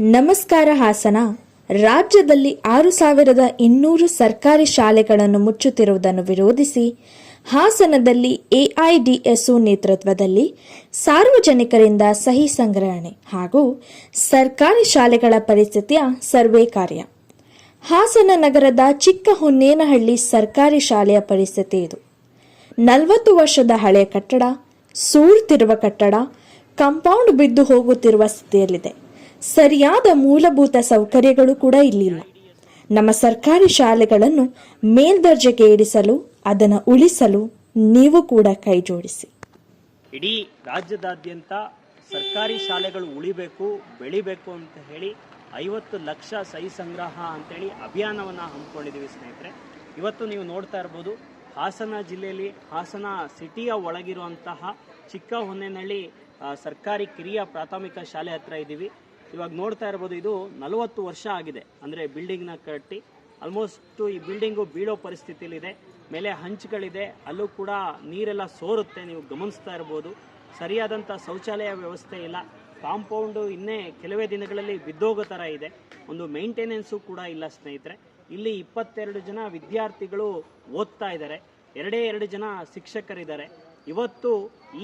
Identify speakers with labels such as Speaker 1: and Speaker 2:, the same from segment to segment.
Speaker 1: ನಮಸ್ಕಾರ ಹಾಸನ. ರಾಜ್ಯದಲ್ಲಿ ಆರು ಸಾವಿರದ ಇನ್ನೂರು ಸರ್ಕಾರಿ ಶಾಲೆಗಳನ್ನು ಮುಚ್ಚುತ್ತಿರುವುದನ್ನು ವಿರೋಧಿಸಿ ಹಾಸನದಲ್ಲಿ ಎಐಡಿಎಸ್ಒ ನೇತೃತ್ವದಲ್ಲಿ ಸಾರ್ವಜನಿಕರಿಂದ ಸಹಿ ಸಂಗ್ರಹಣೆ ಹಾಗೂ ಸರ್ಕಾರಿ ಶಾಲೆಗಳ ಪರಿಸ್ಥಿತಿಯ ಸರ್ವೆ ಕಾರ್ಯ. ಹಾಸನ ನಗರದ ಚಿಕ್ಕ ಹೊನ್ನೇನಹಳ್ಳಿ ಸರ್ಕಾರಿ ಶಾಲೆಯ ಪರಿಸ್ಥಿತಿ ಇದು. ನಲವತ್ತು ವರ್ಷದ ಹಳೆಯ ಕಟ್ಟಡ, ಸೂರ್ತಿರುವ ಕಟ್ಟಡ, ಕಂಪೌಂಡ್ ಬಿದ್ದು ಹೋಗುತ್ತಿರುವ ಸ್ಥಿತಿಯಲ್ಲಿದೆ. ಸರಿಯಾದ ಮೂಲಭೂತ ಸೌಕರ್ಯಗಳು ಕೂಡ ಇಲ್ಲಿಲ್ಲ. ನಮ್ಮ ಸರ್ಕಾರಿ ಶಾಲೆಗಳನ್ನು ಮೇಲ್ದರ್ಜೆಗೆ ಏರಿಸಲು, ಅದನ್ನು ಉಳಿಸಲು ನೀವು ಕೂಡ ಕೈ ಜೋಡಿಸಿ.
Speaker 2: ಇಡೀ ರಾಜ್ಯದಾದ್ಯಂತ ಸರ್ಕಾರಿ ಶಾಲೆಗಳು ಉಳಿಬೇಕು, ಬೆಳಿಬೇಕು ಅಂತ ಹೇಳಿ ಐವತ್ತು ಲಕ್ಷ ಸಹಿ ಸಂಗ್ರಹ ಅಂತೇಳಿ ಅಭಿಯಾನವನ್ನು ಹಮ್ಮಿಕೊಂಡಿದ್ದೀವಿ ಸ್ನೇಹಿತರೆ. ಇವತ್ತು ನೀವು ನೋಡ್ತಾ ಇರ್ಬೋದು, ಹಾಸನ ಜಿಲ್ಲೆಯಲ್ಲಿ, ಹಾಸನ ಸಿಟಿಯ ಒಳಗಿರುವಂತಹ ಚಿಕ್ಕ ಹೊನ್ನೆನಹಳ್ಳಿ ಸರ್ಕಾರಿ ಕಿರಿಯ ಪ್ರಾಥಮಿಕ ಶಾಲೆ ಹತ್ರ ಇದ್ದೀವಿ. ಇವಾಗ ನೋಡ್ತಾ ಇರ್ಬೋದು, ಇದು ನಲವತ್ತು ವರ್ಷ ಆಗಿದೆ. ಅಂದರೆ ಬಿಲ್ಡಿಂಗ್ನ ಕಟ್ಟಿ ಆಲ್ಮೋಸ್ಟ್ ಈ ಬಿಲ್ಡಿಂಗು ಬೀಳೋ ಪರಿಸ್ಥಿತಿಯಲ್ಲಿದೆ. ಮೇಲೆ ಹಂಚುಗಳಿದೆ, ಅಲ್ಲೂ ಕೂಡ ನೀರೆಲ್ಲ ಸೋರುತ್ತೆ, ನೀವು ಗಮನಿಸ್ತಾ ಇರ್ಬೋದು. ಸರಿಯಾದಂಥ ಶೌಚಾಲಯ ವ್ಯವಸ್ಥೆ ಇಲ್ಲ. ಕಾಂಪೌಂಡು ಇನ್ನೇ ಕೆಲವೇ ದಿನಗಳಲ್ಲಿ ಬಿದ್ದೋಗೋ ಥರ ಇದೆ. ಒಂದು ಮೇಂಟೆನೆನ್ಸು ಕೂಡ ಇಲ್ಲ ಸ್ನೇಹಿತರೆ. ಇಲ್ಲಿ ಇಪ್ಪತ್ತೆರಡು ಜನ ವಿದ್ಯಾರ್ಥಿಗಳು ಓದ್ತಾ ಇದ್ದಾರೆ. ಎರಡೇ ಎರಡು ಜನ ಶಿಕ್ಷಕರಿದ್ದಾರೆ. ಇವತ್ತು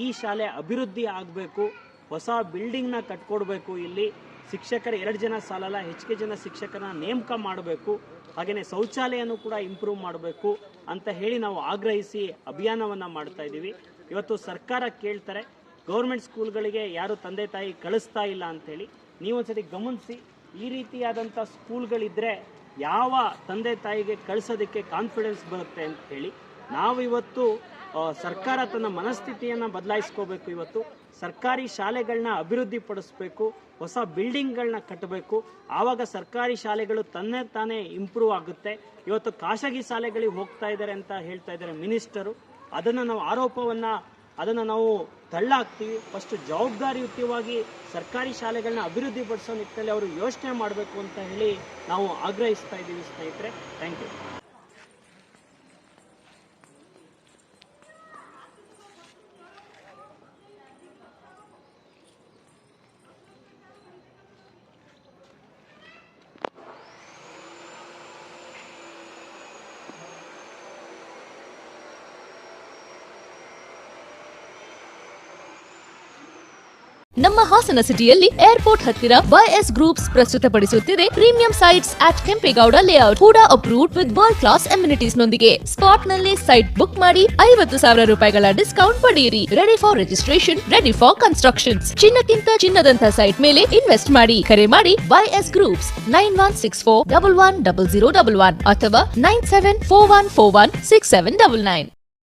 Speaker 2: ಈ ಶಾಲೆ ಅಭಿವೃದ್ಧಿ ಆಗಬೇಕು, ಹೊಸ ಬಿಲ್ಡಿಂಗ್ನ ಕಟ್ಕೊಡ್ಬೇಕು ಇಲ್ಲಿ. ಶಿಕ್ಷಕರು ಎರಡು ಜನ ಸಾಲಲ್ಲ, ಹೆಚ್ಚಿಗೆ ಜನ ಶಿಕ್ಷಕರನ್ನ ನೇಮಕ ಮಾಡಬೇಕು ಹಾಗೆಯೇ ಶೌಚಾಲಯನೂ ಕೂಡ ಇಂಪ್ರೂವ್ ಮಾಡಬೇಕು ಅಂತ ಹೇಳಿ ನಾವು ಆಗ್ರಹಿಸಿ ಅಭಿಯಾನವನ್ನು ಮಾಡ್ತಾ ಇದ್ದೀವಿ. ಇವತ್ತು ಸರ್ಕಾರ ಕೇಳ್ತಾರೆ ಗೌರ್ಮೆಂಟ್ ಸ್ಕೂಲ್ಗಳಿಗೆ ಯಾರು ತಂದೆ ತಾಯಿ ಕಳಿಸ್ತಾ ಇಲ್ಲ ಅಂಥೇಳಿ ನೀವೊಂದ್ಸತಿ ಗಮನಿಸಿ, ಈ ರೀತಿಯಾದಂಥ ಸ್ಕೂಲ್ಗಳಿದ್ದರೆ ಯಾವ ತಂದೆ ತಾಯಿಗೆ ಕಳಿಸೋದಕ್ಕೆ ಕಾನ್ಫಿಡೆನ್ಸ್ ಬರುತ್ತೆ ಅಂತ ಹೇಳಿ. ನಾವು ಇವತ್ತು ಸರ್ಕಾರ ತನ್ನ ಮನಸ್ಥಿತಿಯನ್ನು ಬದಲಾಯಿಸ್ಕೋಬೇಕು ಇವತ್ತು. ಸರ್ಕಾರಿ ಶಾಲೆಗಳನ್ನ ಅಭಿವೃದ್ಧಿ ಪಡಿಸ್ಬೇಕು ಹೊಸ ಬಿಲ್ಡಿಂಗ್ಗಳನ್ನ ಕಟ್ಟಬೇಕು ಆವಾಗ ಸರ್ಕಾರಿ ಶಾಲೆಗಳು ತನ್ನೇ ತಾನೇ ಇಂಪ್ರೂವ್ ಆಗುತ್ತೆ. ಇವತ್ತು ಖಾಸಗಿ ಶಾಲೆಗಳಿಗೆ ಹೋಗ್ತಾ ಇದ್ದಾರೆ ಅಂತ ಹೇಳ್ತಾ ಇದ್ದಾರೆ ಮಿನಿಸ್ಟರು. ಅದನ್ನು ನಾವು ಆರೋಪವನ್ನು, ಅದನ್ನು ನಾವು ತಳ್ಳಾಕ್ತೀವಿ. ಫಸ್ಟ್ ಜವಾಬ್ದಾರಿಯುತವಾಗಿ ಸರ್ಕಾರಿ ಶಾಲೆಗಳನ್ನ ಅಭಿವೃದ್ಧಿ ಪಡಿಸೋ ನಿಟ್ಟಿನಲ್ಲಿ ಅವರು ಯೋಚನೆ ಮಾಡಬೇಕು ಅಂತ ಹೇಳಿ ನಾವು ಆಗ್ರಹಿಸ್ತಾ ಇದ್ದೀವಿ ಸ್ನೇಹಿತರೆ. Thank you.
Speaker 3: ನಮ್ಮ ಹಾಸನ ಸಿಟಿಯಲ್ಲಿ ಏರ್ಪೋರ್ಟ್ ಹತ್ತಿರ YS groups ಪ್ರಸ್ತುತಪಡಿಸುತ್ತಿದೆ. Premium sites at Kempegowda layout ಕೂಡ approved with world class amenities ನೊಂದಿಗೆ. ಸ್ಪಾಟ್ನಲ್ಲಿ ಸೈಟ್ ಬುಕ್ ಮಾಡಿ ಐವತ್ತು ಸಾವಿರ ರೂಪಾಯಿಗಳ ಡಿಸ್ಕೌಂಟ್ ಪಡೆಯಿರಿ. Ready for registration ready for construction ಚಿನ್ನಕ್ಕಿಂತ ಚಿನ್ನದಂತ ಸೈಟ್ ಮೇಲೆ ಇನ್ವೆಸ್ಟ್ ಮಾಡಿ. ಕರೆ ಮಾಡಿ YS groups nine one six four double one double zero double one ಅಥವಾ nine seven four one four one six seven double nine.